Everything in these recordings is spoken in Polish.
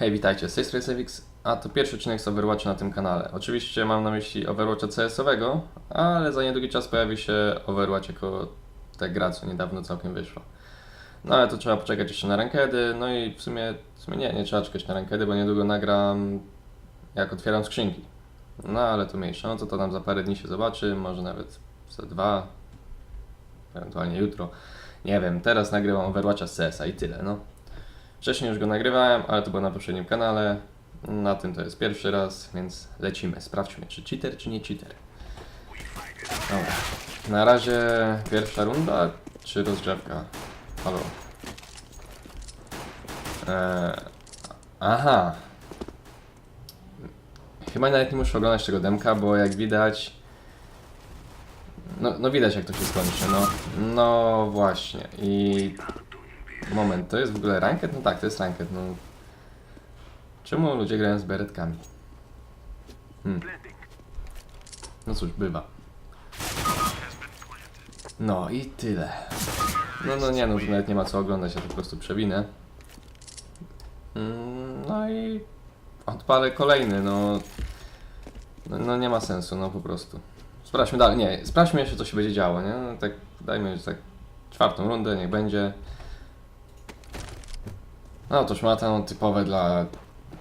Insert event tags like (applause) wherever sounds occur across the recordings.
Hej, witajcie, z tej strony Sevix, a to pierwszy odcinek z Overwatcha na tym kanale. Oczywiście mam na myśli Overwatcha CS-owego, ale za niedługi czas pojawi się Overwatch jako ta gra, co niedawno całkiem wyszła. No ale to trzeba poczekać jeszcze na rankedy, no i w sumie, w sumie nie, nie trzeba czekać na rankedy, bo niedługo nagram jak otwieram skrzynki. No ale to mniejsza, no to to tam za parę dni się zobaczy, może nawet za dwa, ewentualnie jutro. Nie wiem, teraz nagrywam Overwatcha z CS-a i tyle, no. Wcześniej już go nagrywałem, ale to było na poprzednim kanale. Na tym to jest pierwszy raz, więc lecimy. Sprawdźmy, czy cheater, czy nie cheater. Dobra. Na razie pierwsza runda, czy rozgrzewka? Halo. Eee, aha. Chyba nawet nie muszę oglądać tego demka, bo jak widać... No, no widać jak to się skończy, no. No właśnie. I Moment, to jest w ogóle ranket? No tak, to jest ranket, no. Czemu ludzie grają z beretkami? Hmm. No cóż, bywa. No i tyle. No, no nie, no już nawet nie ma co oglądać, ja to po prostu przewinę. Mm, No i odpalę kolejny, no. No, no nie ma sensu, no po prostu. Sprawdźmy dalej, nie, sprawdźmy jeszcze co się będzie działo, nie? No, tak, dajmy tak czwartą rundę, niech będzie. No to szmata no, typowe dla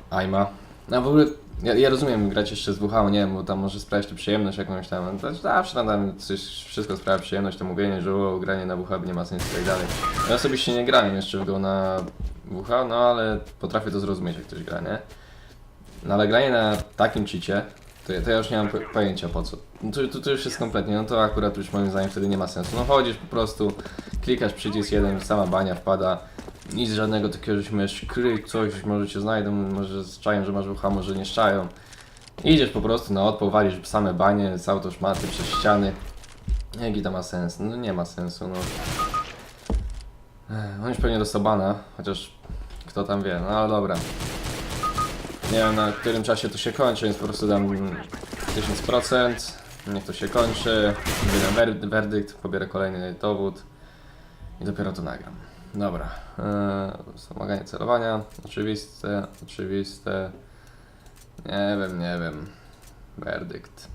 Aima. No w ogóle ja, ja rozumiem grać jeszcze z WH, nie wiem, bo tam może sprawiać to przyjemność jakąś tam. To zawsze tam coś, wszystko sprawia przyjemność, to mówienie, że o, granie na WH nie ma sensu i tak dalej. Ja osobiście nie grałem jeszcze w go na WH, no ale potrafię to zrozumieć jak ktoś gra, nie? No ale granie na takim cheacie, to, ja- to ja już nie mam po- pojęcia po co. No to, to, to już jest kompletnie, no to akurat już moim zdaniem wtedy nie ma sensu. No chodzisz po prostu, klikasz przycisk jeden, sama bania wpada, nic żadnego takiego, że śmiesz kryć coś, może cię znajdą, może czają, że masz ucha, może nie czają. Idziesz po prostu na odpał, walisz same banie, z autoszmaty przez ściany. Jaki to ma sens? No nie ma sensu, no. On już pewnie dostał bana, chociaż kto tam wie, no ale dobra. Nie wiem na którym czasie to się kończy, więc po prostu dam 1000%. Niech to się kończy, wydam wer- werdykt, pobierę kolejny dowód i dopiero to nagram. Dobra. Eee, wspomaganie celowania. Oczywiste, oczywiste. Nie wiem, nie wiem. Werdykt.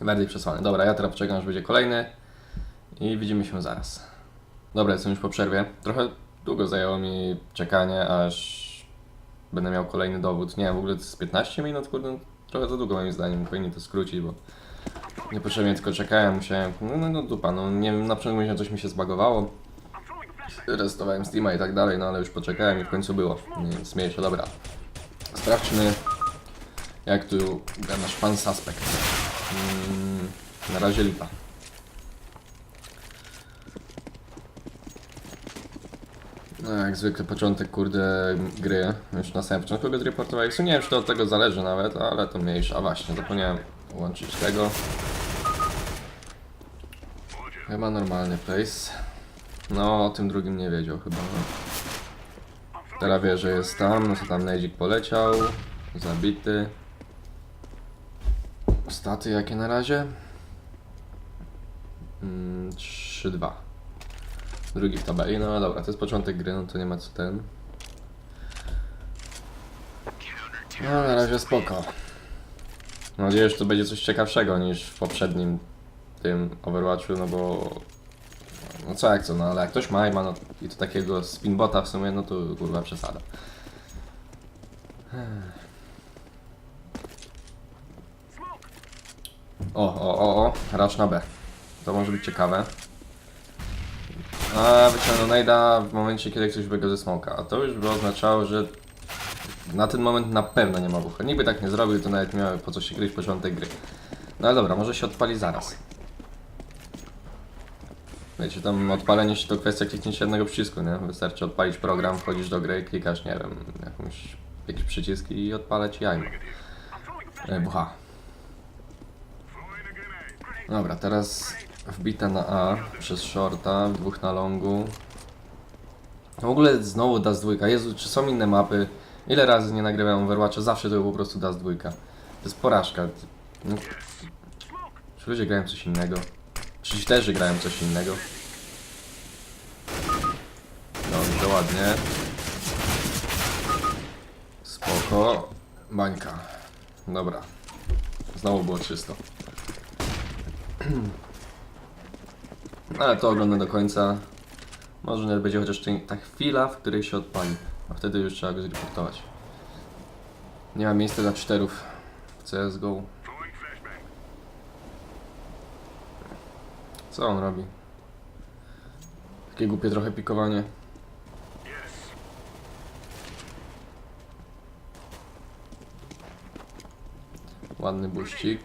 Werdykt przesłany. Dobra, ja teraz poczekam, aż będzie kolejny. I widzimy się zaraz. Dobra, jestem już po przerwie. Trochę długo zajęło mi czekanie, aż będę miał kolejny dowód. Nie, w ogóle to jest 15 minut, kurde. Trochę za długo moim zdaniem. Powinni to skrócić, bo niepotrzebnie tylko czekałem. Musiałem. No, no, no dupa, no nie wiem, na przykład coś mi się zbagowało restowałem Steama i tak dalej, no ale już poczekałem i w końcu było, więc mniejsza, dobra. Sprawdźmy, jak tu gra nasz pan suspect. Mm, na razie lipa. No, jak zwykle początek, kurde, gry. Już na samym początku. W sumie nie wiem, czy to od tego zależy nawet, ale to mniejsza. A właśnie, zapomniałem łączyć tego. Chyba normalny pace. No, o tym drugim nie wiedział chyba. No. Teraz wie, że jest tam, no to tam Nejdzik poleciał. Zabity. Staty jakie na razie? Mm, 3-2. Drugi w tabeli, no dobra, to jest początek gry, no to nie ma co ten. No na razie spoko. Mam nadzieję, że to będzie coś ciekawszego niż w poprzednim tym Overwatchu, no bo no co jak co, no ale jak ktoś ma i ma no, i to takiego spinbota w sumie, no to kurwa przesada. O, o, o, o, racz na B. To może być ciekawe. A wyciągnął Nejda w momencie, kiedy ktoś biega ze smoka. A to już by oznaczało, że na ten moment na pewno nie ma bucha. Niby tak nie zrobił, to nawet miał po co się kryć początek gry. No ale dobra, może się odpali zaraz. Wiecie, tam odpalenie się to kwestia kliknięcia jednego przycisku, nie? Wystarczy odpalić program, wchodzisz do gry, klikasz, nie wiem, jakąś, jakiś przycisk i odpala ci jajmo. E, bucha. Dobra, teraz wbita na A przez shorta, dwóch na longu. W ogóle znowu Dust 2. Jezu, czy są inne mapy? Ile razy nie nagrywałem Overwatcha, zawsze to był po prostu Dust 2. To jest porażka. No, czy ludzie grają coś innego? Czy też grają coś innego? Dobrze, ładnie. Oko, bańka. Dobra. Znowu było czysto. (clears throat) Ale to oglądam do końca. Może nawet będzie chociaż ta chwila, w której się odpali. A wtedy już trzeba go zreportować. Nie ma miejsca dla czterów w CSGO. Co on robi? Takie głupie trochę pikowanie. Ładny buścik.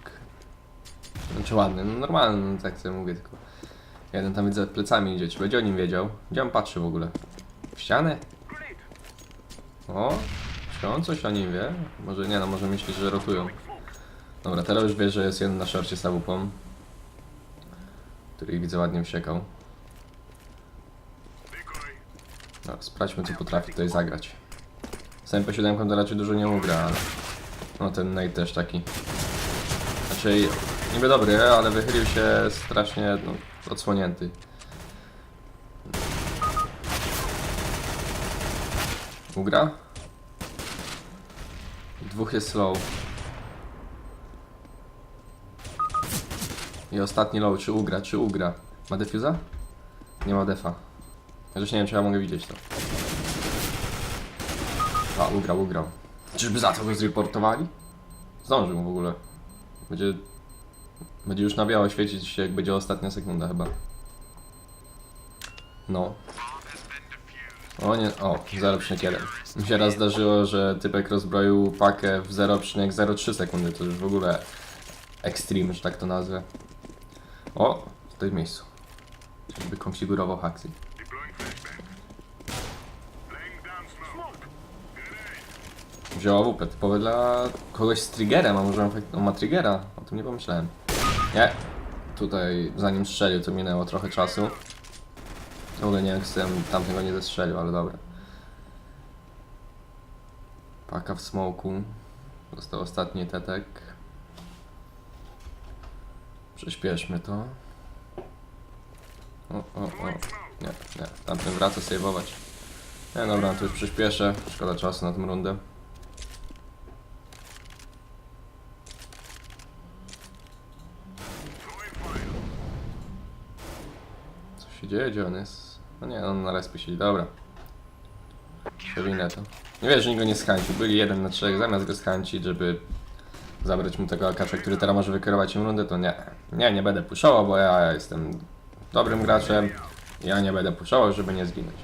Znaczy ładny, no normalny, no tak sobie mówię tylko. Jeden tam widzę plecami idzie, czy będzie o nim wiedział? Gdzie on patrzy w ogóle? W ścianę? O, czy on coś o nim wie? Może nie, no może myśli, że rotują. Dobra, teraz już wie, że jest jeden na szorcie z AWP, który widzę ładnie wsiekał. No, sprawdźmy, co potrafi tutaj zagrać. Z MP7 to raczej dużo nie ugra, ale... No ten Nate też taki. Znaczy, niby dobry, ale wychylił się strasznie no, odsłonięty. Ugra? Dwóch jest slow. I ostatni low, czy ugra, czy ugra. Ma defuza? Nie ma defa. Chociaż nie wiem, czy ja mogę widzieć to. A, ugrał, ugrał. Czyżby za to go zreportowali? Zdążył w ogóle. Będzie... Będzie już na biało świecić się, jak będzie ostatnia sekunda chyba. No. O nie, o, 0,1. Mi się raz zdarzyło, że typek rozbroił pakę w 0,03 sekundy, to już w ogóle extreme, że tak to nazwę. O, w tym miejscu. Jakby konfigurował haksy. Wzięła WP, typowe dla kogoś z triggerem, a może on, ma triggera? O tym nie pomyślałem. Nie. Tutaj zanim strzelił, to minęło trochę czasu. W ogóle nie wiem, tam tamtego nie zestrzelił, ale dobra. Paka w smoku. Został ostatni tetek. Przyspieszmy to. O, o, o. Nie, nie. Tamten wraca sejwować. Nie, dobra, to już przyspieszę. Szkoda czasu na tę rundę. Co się dzieje? Gdzie on jest? No nie, on na respie siedzi. Dobra. Przewinę to. Nie wiesz, że nikt go nie schańcił. Byli jeden na trzech, zamiast go schańcić, żeby zabrać mu tego akacza, który teraz może wykierować im rundę, to nie. Nie, nie będę puszował, bo ja jestem dobrym graczem. Ja nie będę puszował, żeby nie zginąć.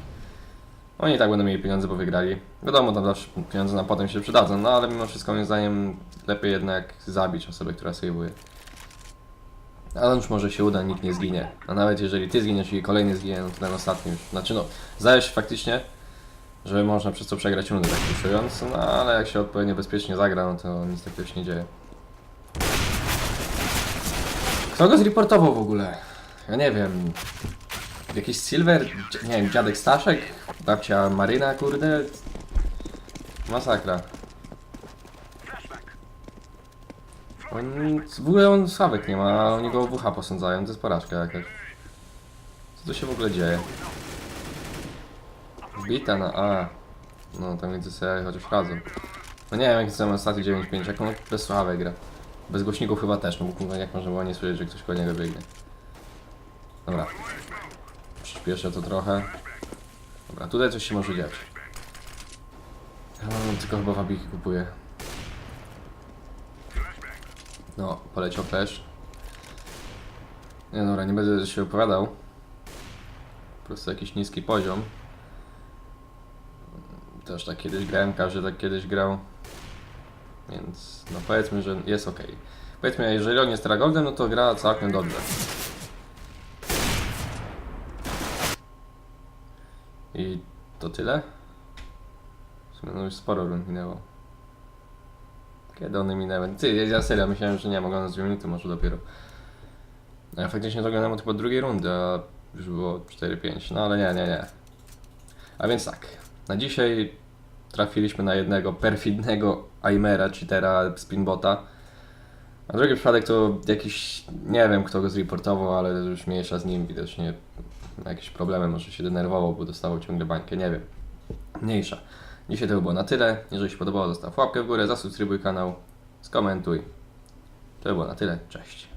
Oni i tak będą mieli pieniądze, bo wygrali. Wiadomo, tam zawsze pieniądze na potem się przydadzą, no ale mimo wszystko moim zdaniem lepiej jednak zabić osobę, która sejwuje. Ale już może się uda, nikt nie zginie. A nawet jeżeli ty zginiesz i kolejny zginie, no to ten ostatni już. Znaczy no, zdaje się faktycznie, że można przez to przegrać rundę tak puszując, no ale jak się odpowiednio bezpiecznie zagra, no to nic takiego się nie dzieje. Kto go zreportował w ogóle? Ja nie wiem. Jakiś Silver? Nie wiem, dziadek Staszek? Babcia Maryna, kurde? Masakra. On, w ogóle on sławek nie ma, a oni go w ucha posądzają, to jest porażka jakaś. Co tu się w ogóle dzieje? Wbita na A. No tam między sobie chociaż razem. No nie wiem jak są ostatnie 9-5, jak on bez sławek gra. Bez głośników chyba też, no bo jak można było nie słyszeć, że ktoś koło niego biegnie. Dobra. Przyspieszę to trochę. Dobra, tutaj coś się może dziać. Ja tylko chyba wabiki kupuję. No, poleciał flash. Nie dobra, nie będę się opowiadał. Po prostu jakiś niski poziom. Też tak kiedyś grałem, każdy tak kiedyś grał. Więc no powiedzmy, że jest ok. Powiedzmy, jeżeli on jest Ragoldem, no to gra całkiem dobrze. I to tyle? W no już sporo rund minęło. Kiedy one minęły? Ty, ja serio myślałem, że nie mogę na 2 minuty może dopiero. A ja faktycznie od chyba drugiej rundy, a już było 4-5. No ale nie, nie, nie. A więc tak. Na dzisiaj trafiliśmy na jednego perfidnego Aimera, cheatera, spinbota. A drugi przypadek to jakiś, nie wiem kto go zreportował, ale już mniejsza z nim, widocznie jakieś problemy, może się denerwował, bo dostawał ciągle bańkę, nie wiem. Mniejsza. Dzisiaj to by było na tyle. Jeżeli się podobało, zostaw łapkę w górę, zasubskrybuj kanał, skomentuj. To by było na tyle. Cześć.